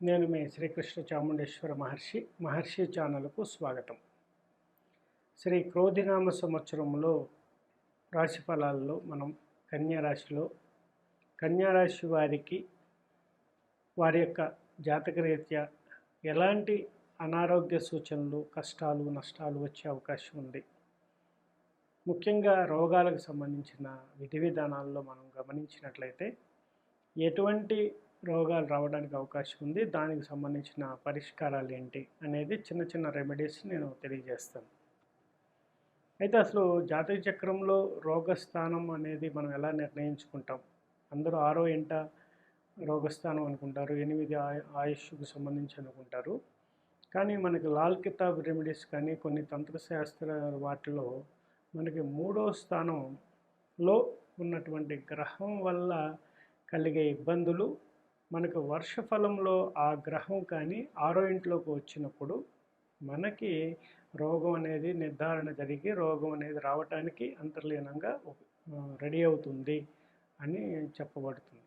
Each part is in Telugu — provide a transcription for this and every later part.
నేను మీ శ్రీకృష్ణ చాముండేశ్వర మహర్షి మహర్షి ఛానల్కు స్వాగతం. శ్రీ క్రోధినామ సంవత్సరంలో రాశి ఫలాల్లో మనం కన్యా రాశిలో కన్యా రాశి వారికి వారి యొక్క జాతకరీత్యా ఎలాంటి అనారోగ్య సూచనలు కష్టాలు నష్టాలు వచ్చే అవకాశం ఉంది. ముఖ్యంగా రోగాలకు సంబంధించిన విధి విధానాల్లో మనం గమనించినట్లయితే ఎటువంటి రోగాలు రావడానికి అవకాశం ఉంది. దానికి సంబంధించిన పరిష్కారాలు ఏంటి అనేది చిన్న చిన్న రెమెడీస్ నేను తెలియజేస్తాను. అయితే అసలు జాతక చక్రంలో రోగస్థానం అనేది మనం ఎలా నిర్ణయించుకుంటాం? అందరూ ఆరో ఇంట రోగస్థానం అనుకుంటారు. ఎనిమిది ఆయు ఆయుష్కు సంబంధించి అనుకుంటారు. కానీ మనకి లాల్ కితాబ్ రెమెడీస్ కానీ కొన్ని తంత్రశాస్త్ర వాటిలో మనకి మూడో స్థానంలో ఉన్నటువంటి గ్రహం వల్ల కలిగే ఇబ్బందులు మనకు వర్షఫలంలో ఆ గ్రహం కానీ ఆరో ఇంట్లోకి వచ్చినప్పుడు మనకి రోగం అనేది నిర్ధారణ జరిగి రోగం అనేది రావటానికి అంతర్లీనంగా రెడీ అవుతుంది అని చెప్పబడుతుంది.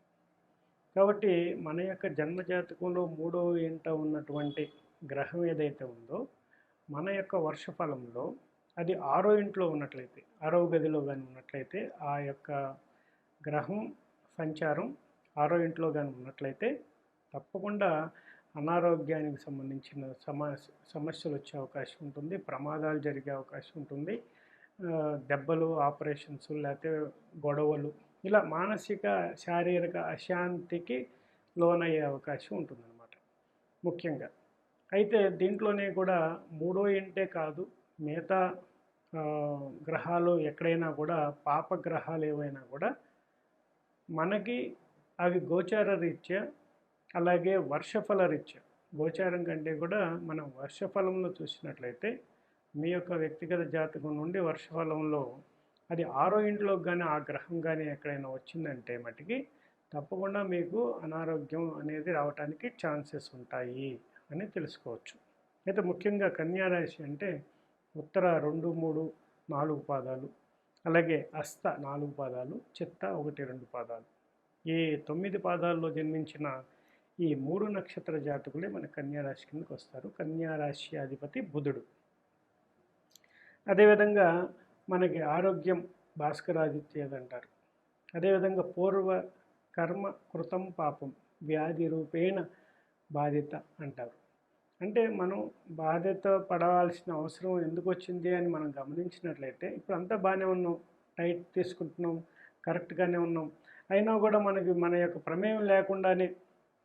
కాబట్టి మన యొక్క జన్మజాతకంలో మూడో ఇంట ఉన్నటువంటి గ్రహం ఏదైతే ఉందో మన యొక్క వర్షఫలంలో అది ఆరో ఇంట్లో ఉన్నట్లయితే ఆరో గదిలో కానీ ఉన్నట్లయితే ఆ యొక్క గ్రహం సంచారం ఆరో ఇంట్లో కానీ ఉన్నట్లయితే తప్పకుండా అనారోగ్యానికి సంబంధించిన సమస్య సమస్యలు వచ్చే అవకాశం ఉంటుంది ప్రమాదాలు జరిగే అవకాశం ఉంటుంది. దెబ్బలు ఆపరేషన్స్ లేకపోతే గొడవలు ఇలా మానసిక శారీరక అశాంతికి లోనయ్యే అవకాశం ఉంటుందన్నమాట ముఖ్యంగా. అయితే దీంట్లోనే కూడా మూడో ఇంటే కాదు మిగతా గ్రహాలు ఎక్కడైనా కూడా పాప గ్రహాలు ఏవైనా కూడా మనకి అవి గోచార రీత్యా అలాగే వర్షఫల రీత్యా గోచారం కంటే కూడా మనం వర్షఫలంలో చూసినట్లయితే మీ యొక్క వ్యక్తిగత జాతకం నుండి వర్షఫలంలో అది ఆరో ఇంట్లోకి కానీ ఆ గ్రహం కానీ ఎక్కడైనా వచ్చిందంటే మటుకి తప్పకుండా మీకు అనారోగ్యం అనేది రావడానికి ఛాన్సెస్ ఉంటాయి అని తెలుసుకోవచ్చు. అయితే ముఖ్యంగా కన్యారాశి అంటే ఉత్తర రెండు మూడు నాలుగు పాదాలు అలాగే అస్త నాలుగు పాదాలు చిత్త ఒకటి రెండు పాదాలు. ఈ తొమ్మిది పాదాల్లో జన్మించిన ఈ మూడు నక్షత్ర జాతకులే మన కన్యారాశి కిందకు కిందకి వస్తారు. కన్యా రాశి అధిపతి బుధుడు. అదేవిధంగా మనకి ఆరోగ్యం భాస్కరాదిత్యది అంటారు. అదేవిధంగా పూర్వ కర్మ కృతం పాపం వ్యాధి రూపేణ బాధిత అంటారు. అంటే మనం బాధ్యత పడవలసిన అవసరం ఎందుకు వచ్చింది అని మనం గమనించినట్లయితే ఇప్పుడు అంతా బాగానే ఉన్నాం డైట్ తీసుకుంటున్నాం కరెక్ట్గానే ఉన్నాం అయినా కూడా మనకి మన యొక్క ప్రమేయం లేకుండానే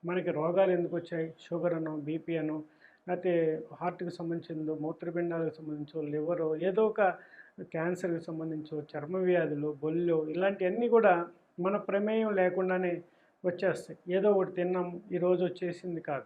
మనకి రోగాలు ఎందుకు వచ్చాయి? షుగర్ అను బీపీ అను లేకపోతే హార్ట్కి సంబంధించిందో మూత్రపిండాలకు సంబంధించో లివరు ఏదో ఒక క్యాన్సర్కి సంబంధించో చర్మ వ్యాధులు బొల్లు ఇలాంటివన్నీ కూడా మన ప్రమేయం లేకుండానే వచ్చేస్తాయి. ఏదో ఒకటి తిన్నాం ఈరోజు వచ్చేసింది కాదు.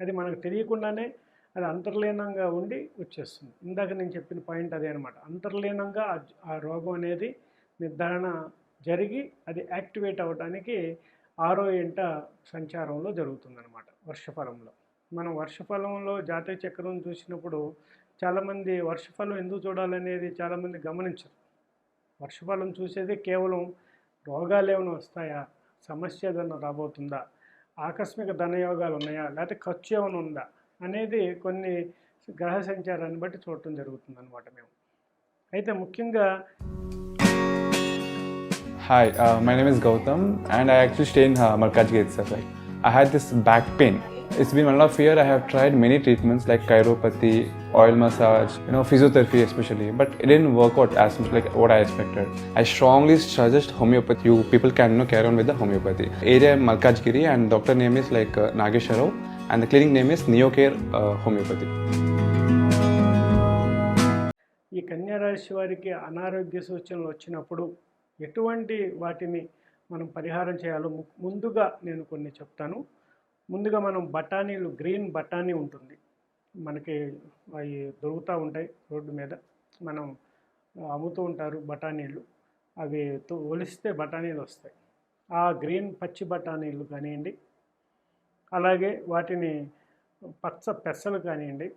అది మనకు తెలియకుండానే అది అంతర్లీనంగా ఉండి వచ్చేస్తుంది. ఇందాక నేను చెప్పిన పాయింట్ అదే అనమాట అంతర్లీనంగా ఆ- ఆ రోగం అనేది నిర్ధారణ జరిగి అది యాక్టివేట్ అవడానికి ఆరో ఇంట సంచారంలో జరుగుతుందన్నమాట వర్షఫలంలో. మనం వర్షఫలంలో జాతీయ చక్రం చూసినప్పుడు చాలామంది వర్షఫలం ఎందుకు చూడాలనేది చాలామంది గమనించరు. వర్షఫలం చూసేది కేవలం రోగాలు ఏమైనా వస్తాయా? సమస్య ఏదైనా రాబోతుందా? ఆకస్మిక ధనయోగాలు ఉన్నాయా? లేకపోతే ఖర్చు ఏమైనా ఉందా? అనేది కొన్ని గ్రహ సంచారాన్ని బట్టి చూడటం జరుగుతుంది అనమాట మేము. అయితే ముఖ్యంగా Hi, uh, my name is Gautam, and I actually stay in uh, Malkajgiri itself. Like, I had this back pain. It's been one and a half year. I have tried many treatments like chiropathy, oil massage, you know, physiotherapy especially, but it didn't work out as much like what I expected. I strongly suggest homeopathy. You people can you know, carry on with the homeopathy. Area Malkajgiri, and doctor name is like uh, Nagesharov, and the clinic name is Neocare uh, Homeopathy. ఈ కన్యా రాశి వారికి అనారోగ్య సూచనలు వచ్చినప్పుడు ఎటువంటి వాటిని మనం పరిహారం చేయాలో ము- ముందుగా నేను కొన్ని చెప్తాను. ముందుగా మనం బఠానీలు గ్రీన్ బఠానీ ఉంటుంది. మనకి అవి దొరుకుతూ ఉంటాయి రోడ్డు మీద. మనం అమ్ముతూ ఉంటారు బఠానీలు. అవి ఒలిస్తే బఠానీలు వస్తాయి. ఆ గ్రీన్ పచ్చి బఠానీలు కానివ్వండి అలాగే వాటిని పచ్చ పెసలు కానివ్వండి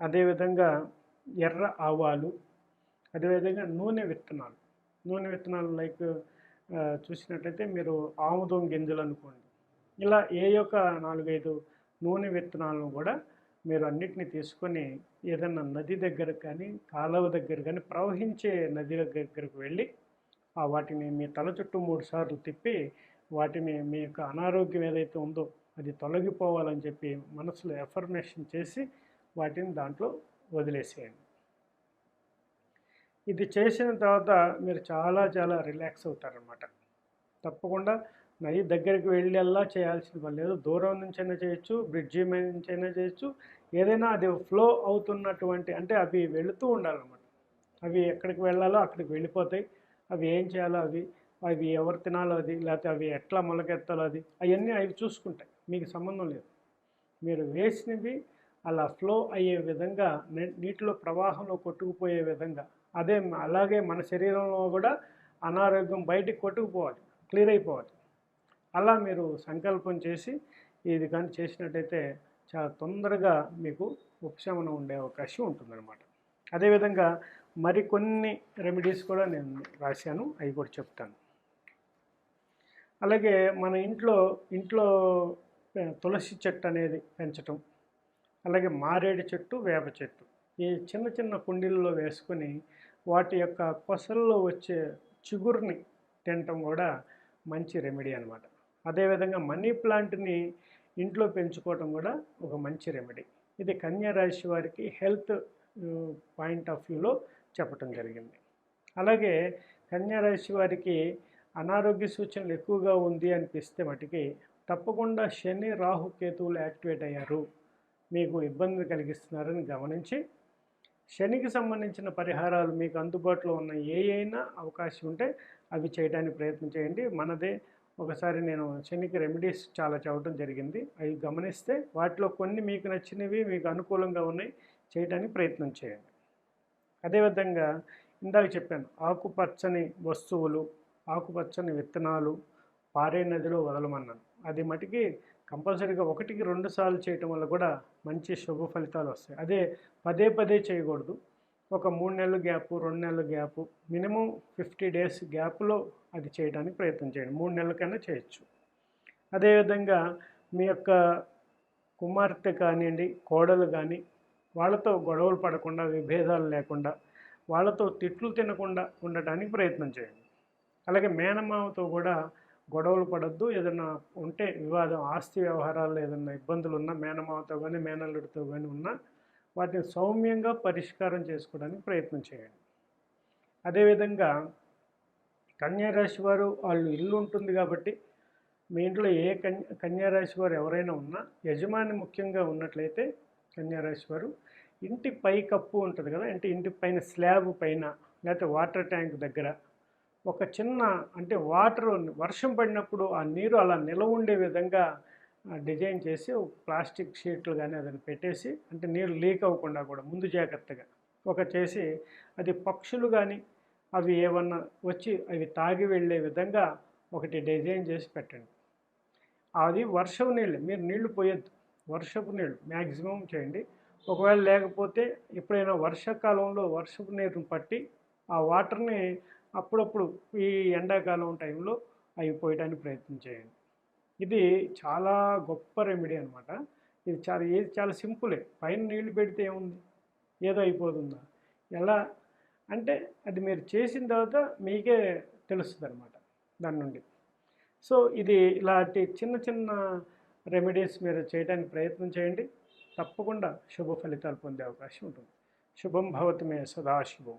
అదేవిధంగా ఎర్ర ఆవాలు అదేవిధంగా నూనె విత్తనాలు. నూనె విత్తనాలు లైక్ చూసినట్లయితే మీరు ఆముదం గింజలు అనుకోండి. ఇలా ఏ యొక్క నాలుగైదు నూనె విత్తనాలను కూడా మీరు అన్నిటిని తీసుకొని ఏదైనా నది దగ్గర కానీ కాలువ దగ్గర కానీ ప్రవహించే నది దగ్గరకు వెళ్ళి ఆ వాటిని మీ తల చుట్టూ మూడు సార్లు తిప్పి వాటిని మీ యొక్క అనారోగ్యం ఏదైతే ఉందో అది తొలగిపోవాలని చెప్పి మనసులో ఎఫర్మేషన్ చేసి వాటిని దాంట్లో వదిలేసేయండి. ఇది చేసిన తర్వాత మీరు చాలా చాలా రిలాక్స్ అవుతారనమాట తప్పకుండా నది దగ్గరికి వెళ్ళేలా చేయాల్సిన పని లేదు. దూరం నుంచైనా చేయొచ్చు బ్రిడ్జి మీద నుంచైనా చేయొచ్చు. ఏదైనా అది ఫ్లో అవుతున్నటువంటి అంటే అవి వెళుతూ ఉండాలన్నమాట. అవి ఎక్కడికి వెళ్ళాలో అక్కడికి వెళ్ళిపోతాయి. అవి ఏం చేయాలో అవి అవి ఎవరు తినాలో అది లేకపోతే అవి ఎట్లా మొలకెత్తాలో అది అవన్నీ అవి చూసుకుంటాయి. మీకు సంబంధం లేదు. మీరు వేసినవి అలా ఫ్లో అయ్యే విధంగా నీటిలో ప్రవాహంలో కొట్టుకుపోయే విధంగా అదే అలాగే మన శరీరంలో కూడా అనారోగ్యం బయటికి కొట్టుకుపోవాలి క్లియర్ అయిపోవాలి. అలా మీరు సంకల్పం చేసి ఇది కానీ చేసినట్టయితే చాలా తొందరగా మీకు ఉపశమనం ఉండే అవకాశం ఉంటుందన్నమాట. అదేవిధంగా మరికొన్ని రెమెడీస్ కూడా నేను రాశాను అవి కూడా చెప్తాను. అలాగే మన ఇంట్లో ఇంట్లో తులసి చెట్టు అనేది పెంచటం అలాగే మారేడు చెట్టు వేప చెట్టు ఈ చిన్న చిన్న కుండీల్లో వేసుకొని వాటి యొక్క కొసల్లో వచ్చే చిగురుని తినటం కూడా మంచి రెమెడీ అనమాట అదేవిధంగా మనీ ప్లాంట్ని ఇంట్లో పెంచుకోవటం కూడా ఒక మంచి రెమెడీ. ఇది కన్యా రాశి వారికి హెల్త్ పాయింట్ ఆఫ్ వ్యూలో చెప్పటం జరిగింది. అలాగే కన్యా రాశి వారికి అనారోగ్య సూచనలు ఎక్కువగా ఉంది అనిపిస్తే మటుకి తప్పకుండా శని రాహు కేతువులు యాక్టివేట్ అయ్యారు. మీకు ఇబ్బంది కలిగిస్తున్నారని గమనించి శనికి సంబంధించిన పరిహారాలు మీకు అందుబాటులో ఉన్న ఏ అయినా అవకాశం ఉంటే అవి చేయడానికి ప్రయత్నం చేయండి. మనదే ఒకసారి నేను శనికి రెమెడీస్ చాలా చదవటం జరిగింది. అవి గమనిస్తే వాటిలో కొన్ని మీకు నచ్చినవి మీకు అనుకూలంగా ఉన్నాయి చేయడానికి ప్రయత్నం చేయండి. అదేవిధంగా ఇందాక చెప్పాను ఆకుపచ్చని వస్తువులు ఆకుపచ్చని విత్తనాలు పారే నదిలో వదలమన్నాను. అది మటుకి కంపల్సరీగా ఒకటికి రెండు సార్లు చేయటం వల్ల కూడా మంచి శుభ ఫలితాలు వస్తాయి. అదే పదే పదే చేయకూడదు. ఒక మూడు నెలల గ్యాప్ రెండు నెలల గ్యాప్ మినిమం ఫిఫ్టీ డేస్ గ్యాప్లో అది చేయడానికి ప్రయత్నం చేయండి. మూడు నెలల కన్నా చేయొచ్చు. అదేవిధంగా మీ యొక్క కుమార్తె కానివ్వండి కోడలు కానీ వాళ్ళతో గొడవలు పడకుండా విభేదాలు లేకుండా వాళ్ళతో తిట్లు తినకుండా ఉండటానికి ప్రయత్నం చేయండి. అలాగే మేనమామతో కూడా గొడవలు పడద్దు. ఏదైనా ఉంటే వివాదం ఆస్తి వ్యవహారాల్లో ఏదైనా ఇబ్బందులు ఉన్నా మేనమావతో కానీ మేనల్లుడితో కానీ ఉన్నా వాటిని సౌమ్యంగా పరిష్కారం చేసుకోవడానికి ప్రయత్నం చేయండి. అదేవిధంగా కన్యారాశి వారు వాళ్ళు ఇల్లు ఉంటుంది కాబట్టి మీ ఇంట్లో ఏ కన్యా కన్యారాశి వారు ఎవరైనా ఉన్నా యజమాని ముఖ్యంగా ఉన్నట్లయితే కన్యారాశి వారు ఇంటి పై కప్పు ఉంటుంది కదా అంటే ఇంటి పైన స్లాబ్ పైన లేకపోతే వాటర్ ట్యాంక్ దగ్గర ఒక చిన్న అంటే వాటర్ వర్షం పడినప్పుడు ఆ నీరు అలా నిలవ ఉండే విధంగా డిజైన్ చేసి ప్లాస్టిక్ షీట్లు కానీ అదని పెట్టేసి అంటే నీరు లీక్ అవ్వకుండా కూడా ముందు జాగ్రత్తగా. ఒక చేసి అది పక్షులు కానీ అవి ఏమన్నా వచ్చి అవి తాగి వెళ్ళే విధంగా ఒకటి డిజైన్ చేసి పెట్టండి. అది వర్షం నీళ్ళు మీరు నీళ్ళు పోయొద్దు. వర్షపు నీళ్ళు మ్యాక్సిమం చేయండి. ఒకవేళ లేకపోతే ఎప్పుడైనా వర్షాకాలంలో వర్షపు నీరుని పట్టి ఆ వాటర్ని అప్పుడప్పుడు ఈ ఎండాకాలం టైంలో అవి పోయడానికి ప్రయత్నం చేయండి. ఇది చాలా గొప్ప రెమెడీ అనమాట ఇది చాలా ఏది చాలా సింపులే. పైన నీళ్ళు పెడితే ఏముంది? ఏదో అయిపోతుందా? ఎలా? అంటే అది మీరు చేసిన తర్వాత మీకే తెలుస్తుంది అనమాట దాని నుండి. సో ఇది ఇలాంటి చిన్న చిన్న రెమెడీస్ మీరు చేయడానికి ప్రయత్నం చేయండి. తప్పకుండా శుభ ఫలితాలు పొందే అవకాశం ఉంటుంది. శుభం భవతమే సదాశివం.